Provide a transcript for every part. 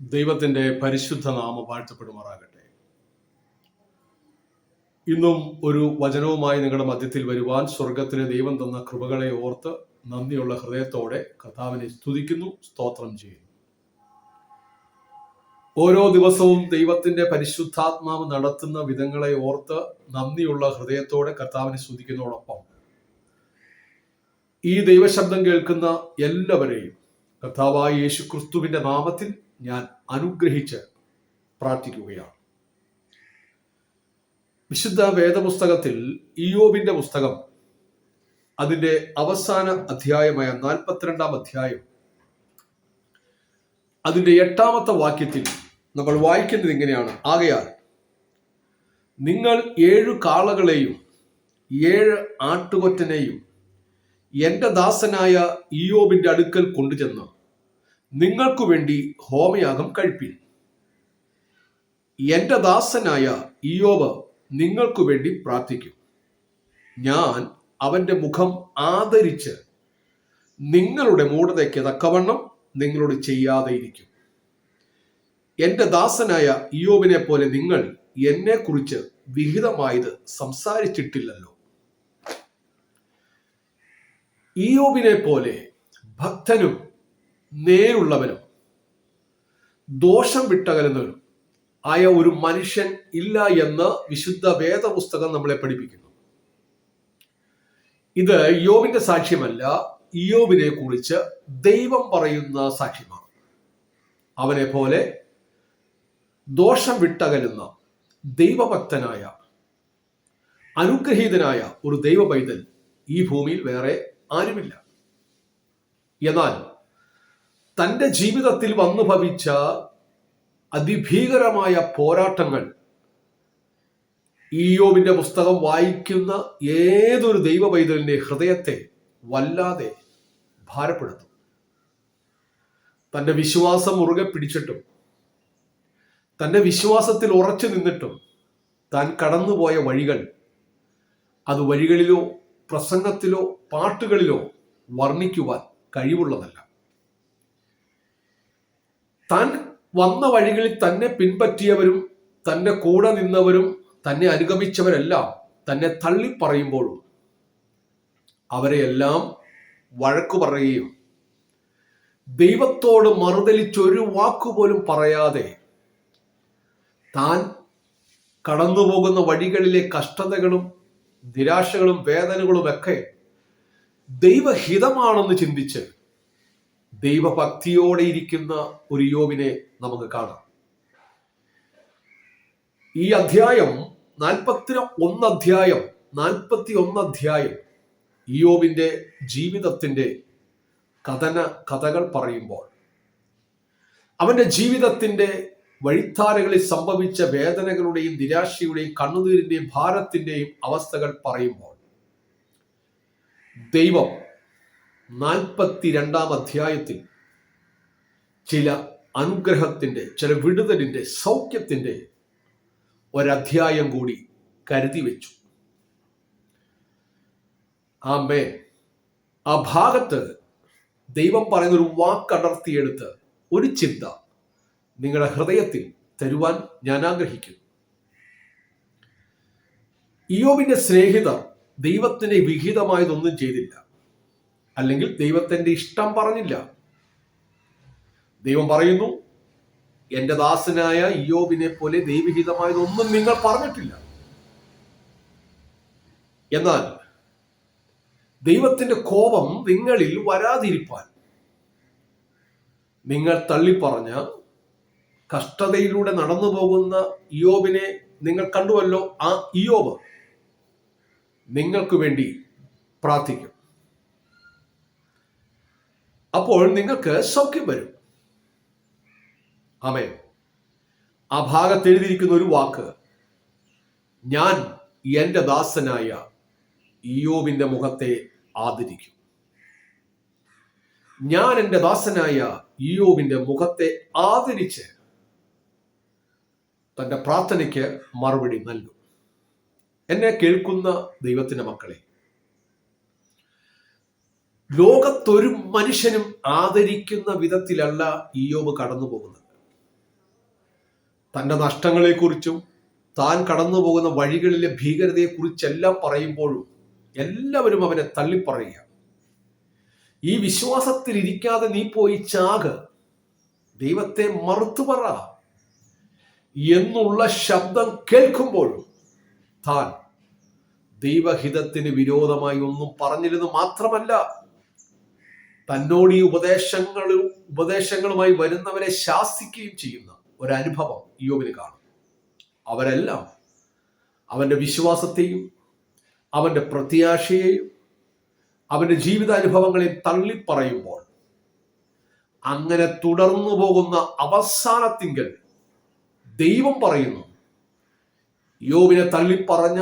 ദൈവത്തിന്റെ പരിശുദ്ധ നാമ വാഴ്ത്തപ്പെടുമാറാകട്ടെ. ഇന്നും ഒരു വചനവുമായി നിങ്ങളുടെ മധ്യത്തിൽ വരുവാൻ സ്വർഗത്തിലെ ദൈവം തന്ന കൃപകളെ ഓർത്ത് നന്ദിയുള്ള ഹൃദയത്തോടെ കർത്താവിനെ സ്തുതിക്കുന്നു സ്തോത്രം ചെയ്യുന്നു. ഓരോ ദിവസവും ദൈവത്തിന്റെ പരിശുദ്ധാത്മാവ് നടത്തുന്ന വിധങ്ങളെ ഓർത്ത് നന്ദിയുള്ള ഹൃദയത്തോടെ കർത്താവിനെ സ്തുതിക്കുന്നതോടൊപ്പം ഈ ദൈവശബ്ദം കേൾക്കുന്ന എല്ലാവരെയും കർത്താവായ യേശു ക്രിസ്തുവിന്റെ നാമത്തിൽ ഞാൻ അനുഗ്രഹിച്ച് പ്രാർത്ഥിക്കുകയാണ്. വിശുദ്ധ വേദപുസ്തകത്തിൽ ഇയോബിന്റെ പുസ്തകം അതിന്റെ അവസാന അധ്യായമായ നാൽപ്പത്തിരണ്ടാം അധ്യായം അതിന്റെ എട്ടാമത്തെ വാക്യത്തിൽ നമ്മൾ വായിക്കുന്നത് ഇങ്ങനെയാണ്. ആകയാൽ നിങ്ങൾ ഏഴു കാളകളെയും ഏഴ് ആട്ടുകൊറ്റനെയും എന്റെ ദാസനായ ഇയോബിന്റെ അടുക്കൽ കൊണ്ടുചെന്ന് നിങ്ങൾക്കു വേണ്ടി ഹോമയാഗം കഴിപ്പിൻ. എന്റെ ദാസനായ ഇയോബ് നിങ്ങൾക്കു വേണ്ടി പ്രാർത്ഥിക്കും. ഞാൻ അവന്റെ മുഖം ആദരിച്ച് നിങ്ങളുടെ മൂഢതയ്ക്ക് തക്കവണ്ണം നിങ്ങളോട് ചെയ്യാതെ ഇരിക്കും. എന്റെ ദാസനായ ഇയോബിനെ പോലെ നിങ്ങൾ എന്നെ കുറിച്ച് വിഹിതമായത് സംസാരിച്ചിട്ടില്ലല്ലോ. ഇയോബിനെ പോലെ ഭക്തനും നേരുള്ളവനും ദോഷം വിട്ടകലുന്നവനും ആയ ഒരു മനുഷ്യൻ ഇല്ല എന്ന് വിശുദ്ധ വേദപുസ്തകം നമ്മളെ പഠിപ്പിക്കുന്നു. ഇത് യോബിന്റെ സാക്ഷ്യമല്ല ഇയോബിനെ കുറിച്ച് ദൈവം പറയുന്ന സാക്ഷ്യമാണ്. അവനെ പോലെ ദോഷം വിട്ടകലുന്ന ദൈവഭക്തനായ അനുഗ്രഹീതനായ ഒരു ദൈവ പൈതൽ ഈ ഭൂമിയിൽ വേറെ ആരുമില്ല. എന്നാൽ തന്റെ ജീവിതത്തിൽ വന്നു ഭവിച്ച അതിഭീകരമായ പോരാട്ടങ്ങൾ ഇയോബിന്റെ പുസ്തകം വായിക്കുന്ന ഏതൊരു ദൈവ പൈതലിന്റെ ഹൃദയത്തെ വല്ലാതെ ഭാരപ്പെടുത്തും. തന്റെ വിശ്വാസം മുറുകെ പിടിച്ചിട്ടും തന്റെ വിശ്വാസത്തിൽ ഉറച്ചു നിന്നിട്ടും താൻ കടന്നുപോയ വഴികൾ അത് വഴികളിലോ പ്രസംഗത്തിലോ പാട്ടുകളിലോ വർണിക്കുവാൻ കഴിവുള്ളതല്ല. താൻ വന്ന വഴികളിൽ തന്നെ പിൻപറ്റിയവരും തന്റെ കൂടെ നിന്നവരും തന്നെ അനുഗമിച്ചവരെല്ലാം തന്നെ തള്ളി പറയുമ്പോഴും അവരെയെല്ലാം വഴക്കു പറയുകയും ദൈവത്തോട് മറുതലിച്ചൊരു വാക്കുപോലും പറയാതെ താൻ കടന്നുപോകുന്ന വഴികളിലെ കഷ്ടതകളും നിരാശകളും വേദനകളുമൊക്കെ ദൈവഹിതമാണെന്ന് ചിന്തിച്ച് ദൈവഭക്തിയോടെ ഇരിക്കുന്ന ഒരു യോബിനെ നമുക്ക് കാണാം. ഈ അധ്യായം നാൽപ്പത്തി ഒന്ന് അധ്യായം നാൽപ്പത്തി ഒന്ന് അധ്യായം ഇയോബിന്റെ ജീവിതത്തിന്റെ കഥന കഥകൾ പറയുമ്പോൾ അവന്റെ ജീവിതത്തിന്റെ വഴിത്താരകളിൽ സംഭവിച്ച വേദനകളുടെയും നിരാശയുടെയും കണ്ണുനീരിന്റെയും ഭാരത്തിന്റെയും അവസ്ഥകൾ പറയുമ്പോൾ ദൈവം നാൽപ്പത്തിരണ്ടാം അധ്യായത്തിൽ ചില അനുഗ്രഹത്തിന്റെ ചില വിടുതലിന്റെ സൗഖ്യത്തിന്റെ ഒരധ്യായം കൂടി കരുതി വെച്ചു. ആമ്പേ ആ ഭാഗത്ത് ദൈവം പറയുന്നൊരു വാക്കടർത്തിയെടുത്ത് ഒരു ചിന്ത നിങ്ങളുടെ ഹൃദയത്തിൽ തരുവാൻ ഞാൻ ആഗ്രഹിക്കുന്നു. ഇയോബിന്റെ സ്നേഹിതർ ദൈവത്തിന് വിഹിതമായതൊന്നും ചെയ്തില്ല. അല്ലെങ്കിൽ ദൈവത്തിന്റെ ഇഷ്ടം പറഞ്ഞില്ല. ദൈവം പറയുന്നു എന്റെ ദാസനായ ഇയോബിനെ പോലെ ദൈവഹിതമായതൊന്നും നിങ്ങൾ പറഞ്ഞിട്ടില്ല. എന്നാൽ ദൈവത്തിന്റെ കോപം നിങ്ങളിൽ വരാതിരിപ്പാൻ നിങ്ങൾ തള്ളിപ്പറഞ്ഞ കഷ്ടതയിലൂടെ നടന്നു പോകുന്ന ഇയോബിനെ നിങ്ങൾ കണ്ടുവല്ലോ ആ ഇയോബ് നിങ്ങൾക്ക് വേണ്ടി പ്രാർത്ഥിക്കും. അപ്പോൾ നിങ്ങൾക്ക് സൗഖ്യം വരും. അമേ ആ ഭാഗത്ത് എഴുതിയിരിക്കുന്ന ഒരു വാക്ക് ഞാൻ എന്റെ ദാസനായ ഇയോബിന്റെ മുഖത്തെ ആദരിക്കും. ഞാൻ എന്റെ ദാസനായ ഇയോബിന്റെ മുഖത്തെ ആദരിച്ച് തന്റെ പ്രാർത്ഥനയ്ക്ക് മറുപടി നൽകും. എന്നെ കേൾക്കുന്ന ദൈവത്തിന്റെ മക്കളെ ലോകത്തൊരു മനുഷ്യനും ആദരിക്കുന്ന വിധത്തിലല്ല ഇയോബ് കടന്നു പോകുന്നത് തന്റെ നഷ്ടങ്ങളെക്കുറിച്ചും താൻ കടന്നു പോകുന്ന വഴികളിലെ ഭീകരതയെക്കുറിച്ചെല്ലാം പറയുമ്പോഴും എല്ലാവരും അവനെ തള്ളിപ്പറയുക. ഈ വിശ്വാസത്തിൽ ഇരിക്കാതെ നീ പോയി ചാക്. ദൈവത്തെ മറുത്തു പറ. എന്നുള്ള ശബ്ദം കേൾക്കുമ്പോഴും താൻ ദൈവഹിതത്തിന് വിരോധമായി ഒന്നും പറഞ്ഞിരുന്നു മാത്രമല്ല തന്നോട് ഈ ഉപദേശങ്ങളും ഉപദേശങ്ങളുമായി വരുന്നവരെ ശാസിക്കുകയും ചെയ്യുന്ന ഒരനുഭവം യോബിന് കാണും. അവരെല്ലാം അവന്റെ വിശ്വാസത്തെയും അവന്റെ പ്രത്യാശയെയും അവന്റെ ജീവിതാനുഭവങ്ങളെയും തള്ളിപ്പറയുമ്പോൾ അങ്ങനെ തുടർന്നു പോകുന്ന അവസാനത്തിങ്കൽ ദൈവം പറയുന്നു. യോബിനെ തള്ളിപ്പറഞ്ഞ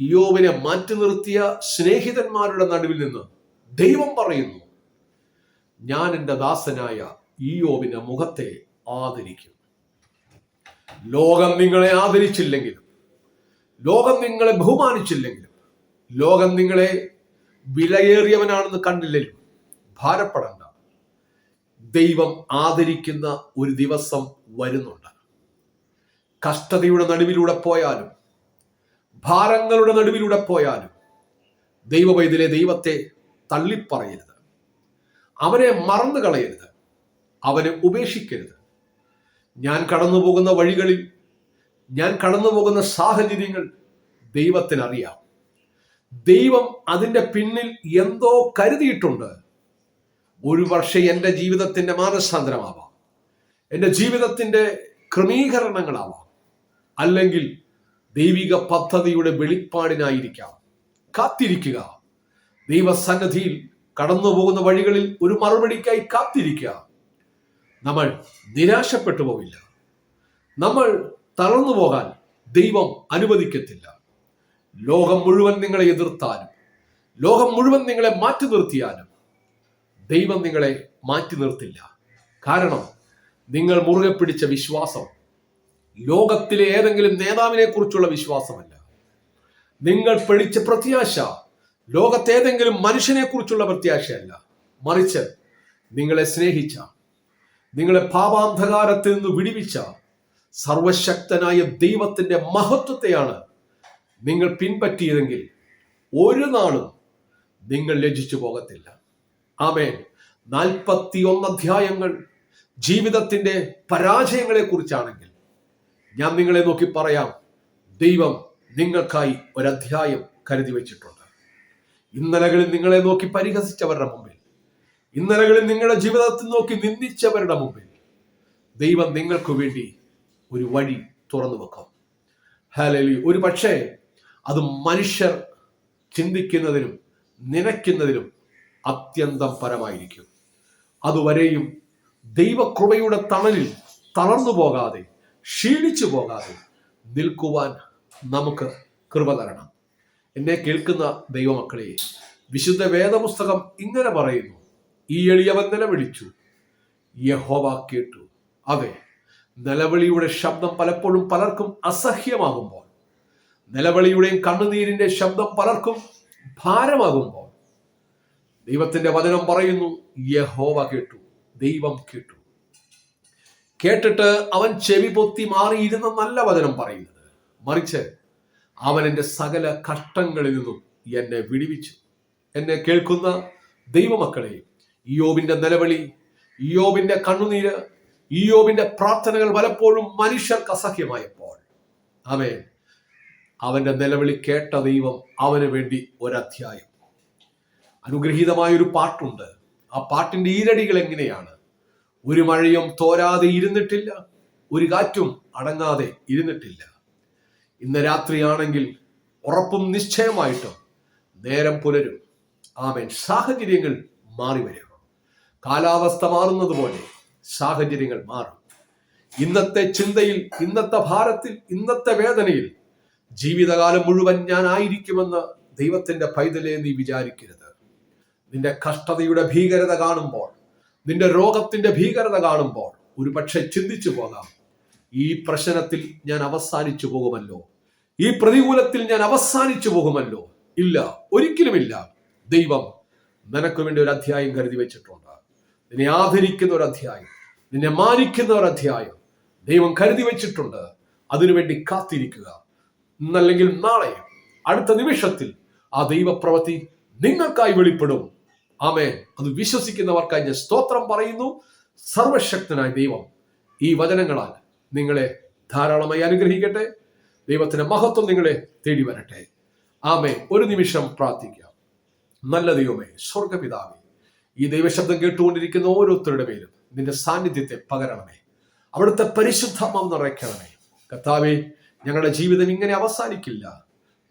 യോബിനെ മാറ്റി നിർത്തിയ സ്നേഹിതന്മാരുടെ നടുവിൽ നിന്ന് ദൈവം പറയുന്നു ഞാൻ എന്റെ ദാസനായ ഈയോബിന്റെ മുഖത്തെ ആദരിക്കും. ലോകം നിങ്ങളെ ആദരിച്ചില്ലെങ്കിലും ലോകം നിങ്ങളെ ബഹുമാനിച്ചില്ലെങ്കിലും ലോകം നിങ്ങളെ വിലയേറിയവനാണെന്ന് കണ്ടില്ലെങ്കിലും ഭാരപ്പെടണ്ട. ദൈവം ആദരിക്കുന്ന ഒരു ദിവസം വരുന്നുണ്ട്. കഷ്ടതയുടെ നടുവിലൂടെ പോയാലും ഭാരങ്ങളുടെ നടുവിലൂടെ പോയാലും ദൈവവൈദ്യലെ ദൈവത്തെ തള്ളിപ്പറയരുത്. അവനെ മറന്നു കളയരുത്. അവനെ ഉപേക്ഷിക്കരുത്. ഞാൻ കടന്നു പോകുന്ന വഴികളിൽ ഞാൻ കടന്നു പോകുന്ന സാഹചര്യങ്ങൾ ദൈവത്തിനറിയാം. ദൈവം അതിന്റെ പിന്നിൽ എന്തോ കരുതിയിട്ടുണ്ട്. ഒരു പക്ഷേ എന്റെ ജീവിതത്തിന്റെ മാനസാന്തരമാവാം. എന്റെ ജീവിതത്തിന്റെ ക്രമീകരണങ്ങളാവാം. അല്ലെങ്കിൽ ദൈവിക പദ്ധതിയുടെ വെളിപ്പാടിനായിരിക്കാം. കാത്തിരിക്കുക. ദൈവസന്നദ്ധിയിൽ കടന്നു പോകുന്ന വഴികളിൽ ഒരു മറുപടിക്കായി കാത്തിരിക്കുക. നമ്മൾ നിരാശപ്പെട്ടു പോവില്ല നമ്മൾ തളർന്നു പോകാൻ ദൈവം അനുവദിക്കത്തില്ല. ലോകം മുഴുവൻ നിങ്ങളെ എതിർത്താലും ലോകം മുഴുവൻ നിങ്ങളെ മാറ്റി നിർത്തിയാലും ദൈവം നിങ്ങളെ മാറ്റി നിർത്തില്ല. കാരണം നിങ്ങൾ മുറുകെ പിടിച്ച വിശ്വാസം ലോകത്തിലെ ഏതെങ്കിലും നേതാവിനെ കുറിച്ചുള്ള വിശ്വാസമല്ല. നിങ്ങൾ പിടിച്ച പ്രത്യാശ ലോകത്തെ ഏതെങ്കിലും മനുഷ്യനെ കുറിച്ചുള്ള പ്രത്യാശയല്ല. മറിച്ച് നിങ്ങളെ സ്നേഹിച്ച നിങ്ങളെ പാപാന്ധകാരത്തിൽ നിന്ന് വിടിവിച്ച സർവശക്തനായ ദൈവത്തിന്റെ മഹത്വത്തെയാണ് നിങ്ങൾ പിൻപറ്റിയതെങ്കിൽ ഒരു നാളും നിങ്ങൾ ലജിച്ചു പോകത്തില്ല. ആമേൻ. നാൽപ്പത്തി ഒന്ന് അധ്യായങ്ങൾ ജീവിതത്തിന്റെ പരാജയങ്ങളെ കുറിച്ചാണെങ്കിൽ ഞാൻ നിങ്ങളെ നോക്കി പറയാം. ദൈവം നിങ്ങൾക്കായി ഒരധ്യായം കരുതി വെച്ചിട്ടുണ്ട്. ഇന്നലകളിൽ നിങ്ങളെ നോക്കി പരിഹസിച്ചവരുടെ മുമ്പിൽ. ഇന്നലകളിൽ നിങ്ങളുടെ ജീവിതത്തിൽ നോക്കി നിന്ദിച്ചവരുടെ മുമ്പിൽ. ദൈവം നിങ്ങൾക്ക് വേണ്ടി ഒരു വഴി തുറന്നു വെക്കും. ഹാലലി ഒരു പക്ഷേ അത് മനുഷ്യർ ചിന്തിക്കുന്നതിനും നനയ്ക്കുന്നതിനും അത്യന്തം പരമായിരിക്കും. അതുവരെയും ദൈവകൃപയുടെ തണലിൽ തളർന്നു പോകാതെ ക്ഷീണിച്ചു പോകാതെ നിൽക്കുവാൻ നമുക്ക് കൃപ തരണം. എന്നെ കേൾക്കുന്ന ദൈവമക്കളെ വിശുദ്ധ വേദപുസ്തകം ഇങ്ങനെ പറയുന്നു. ഈ എളിയവൻ നിലവിളിച്ചു. യഹോവ കേട്ടു. അതെ നിലവിളിയുടെ ശബ്ദം പലപ്പോഴും പലർക്കും അസഹ്യമാകുമ്പോൾ നിലവിളിയുടെയും കണ്ണുനീരിന്റെ ശബ്ദം പലർക്കും ഭാരമാകുമ്പോൾ. ദൈവത്തിന്റെ വചനം പറയുന്നു യഹോവ കേട്ടു. ദൈവം കേട്ടു. കേട്ടിട്ട് അവൻ ചെവി പൊത്തി മാറിയിരുന്ന നല്ല വചനം പറയുന്നത്. മറിച്ച് അവൻ എന്റെ സകല കഷ്ടങ്ങളിൽ നിന്നും എന്നെ വിടിവിച്ചു. എന്നെ കേൾക്കുന്ന ദൈവമക്കളെ യോബിന്റെ നിലവിളി യോബിന്റെ കണ്ണുനീര് യോബിന്റെ പ്രാർത്ഥനകൾ പലപ്പോഴും മനുഷ്യർക്ക് അസഹ്യമായപ്പോൾ. അവൻ അവന്റെ നിലവിളി കേട്ട ദൈവം അവന് വേണ്ടി ഒരധ്യായം. അനുഗ്രഹീതമായൊരു പാട്ടുണ്ട്. ആ പാട്ടിന്റെ ഈരടികൾ എങ്ങനെയാണ്? ഒരു മഴയും തോരാതെ ഇരുന്നിട്ടില്ല ഒരു കാറ്റും അടങ്ങാതെ ഇരുന്നിട്ടില്ല. ഇന്ന് രാത്രിയാണെങ്കിൽ ഉറപ്പും നിശ്ചയമായിട്ടും നേരം പുലരും. ആമേൻ. സാഹചര്യങ്ങൾ മാറി വരും. കാലാവസ്ഥ മാറുന്നത് പോലെ സാഹചര്യങ്ങൾ മാറും. ഇന്നത്തെ ചിന്തയിൽ ഇന്നത്തെ ഭാരത്തിൽ ഇന്നത്തെ വേദനയിൽ ജീവിതകാലം മുഴുവൻ ഞാൻ ആയിരിക്കുമെന്ന് ദൈവത്തിന്റെ പൈതലെ നീ വിചാരിക്കരുത്. നിന്റെ കഷ്ടതയുടെ ഭീകരത കാണുമ്പോൾ നിന്റെ രോഗത്തിന്റെ ഭീകരത കാണുമ്പോൾ ഒരുപക്ഷെ ചിന്തിച്ചു പോകാം. ഈ പ്രശ്നത്തിൽ ഞാൻ അവസാനിച്ചു പോകുമല്ലോ. ഈ പ്രതികൂലത്തിൽ ഞാൻ അവസാനിച്ചു പോകുമല്ലോ. ഇല്ല ഒരിക്കലുമില്ല. ദൈവം നിനക്ക് വേണ്ടി ഒരു അധ്യായം കരുതി വെച്ചിട്ടുണ്ട്. നിന്നെ ആദരിക്കുന്ന ഒരു അധ്യായം നിന്നെ മാനിക്കുന്ന ഒരു അധ്യായം ദൈവം കരുതി വെച്ചിട്ടുണ്ട്. അതിനുവേണ്ടി കാത്തിരിക്കുക. ഇന്നല്ലെങ്കിൽ നാളെ അടുത്ത നിമിഷത്തിൽ ആ ദൈവപ്രവൃത്തി നിങ്ങൾക്കായി വെളിപ്പെടും. ആമേ അത് വിശ്വസിക്കുന്നവർക്കായി ഞാൻ സ്തോത്രം പറയുന്നു. സർവശക്തനായ ദൈവം ഈ വചനങ്ങളാൽ നിങ്ങളെ ധാരാളമായി അനുഗ്രഹിക്കട്ടെ. ദൈവത്തിന്റെ മഹത്വം നിങ്ങളെ തേടി വരട്ടെ. ആമേ ഒരു നിമിഷം പ്രാർത്ഥിക്കാം. നല്ല ദൈവമേ സ്വർഗപിതാവേ ഈ ദൈവശബ്ദം കേട്ടുകൊണ്ടിരിക്കുന്ന ഓരോരുത്തരുടെ പേരും നിന്റെ സാന്നിധ്യത്തെ പകരണമേ. അവിടുത്തെ പരിശുദ്ധമം നിറയ്ക്കണമേ. കർത്താവെ ഞങ്ങളുടെ ജീവിതം ഇങ്ങനെ അവസാനിക്കില്ല.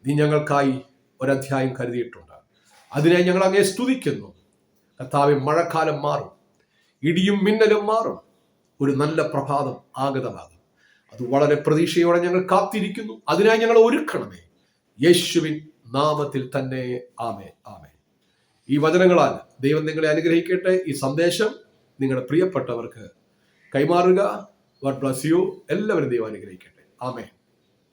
നീ ഞങ്ങൾക്കായി ഒരധ്യായം കരുതിയിട്ടുണ്ട്. അതിനായി ഞങ്ങൾ അങ്ങേ സ്തുതിക്കുന്നു. കർത്താവെ മഴക്കാലം മാറും. ഇടിയും മിന്നലും മാറും. ഒരു നല്ല പ്രഭാതം ആഗതമാകും. അത് വളരെ പ്രതീക്ഷയോടെ ഞങ്ങൾ കാത്തിരിക്കുന്നു. അതിനായി ഞങ്ങൾ ഒരുക്കണമേ. യേശുവിൻ നാമത്തിൽ തന്നെ. ആമേ ആമേ ഈ വചനങ്ങളാൽ ദൈവം നിങ്ങളെ അനുഗ്രഹിക്കട്ടെ. ഈ സന്ദേശം നിങ്ങളുടെ പ്രിയപ്പെട്ടവർക്ക് കൈമാറുക. ഗോഡ് ബ്ലസ് യു എല്ലാവരും ദൈവം അനുഗ്രഹിക്കട്ടെ. ആമേ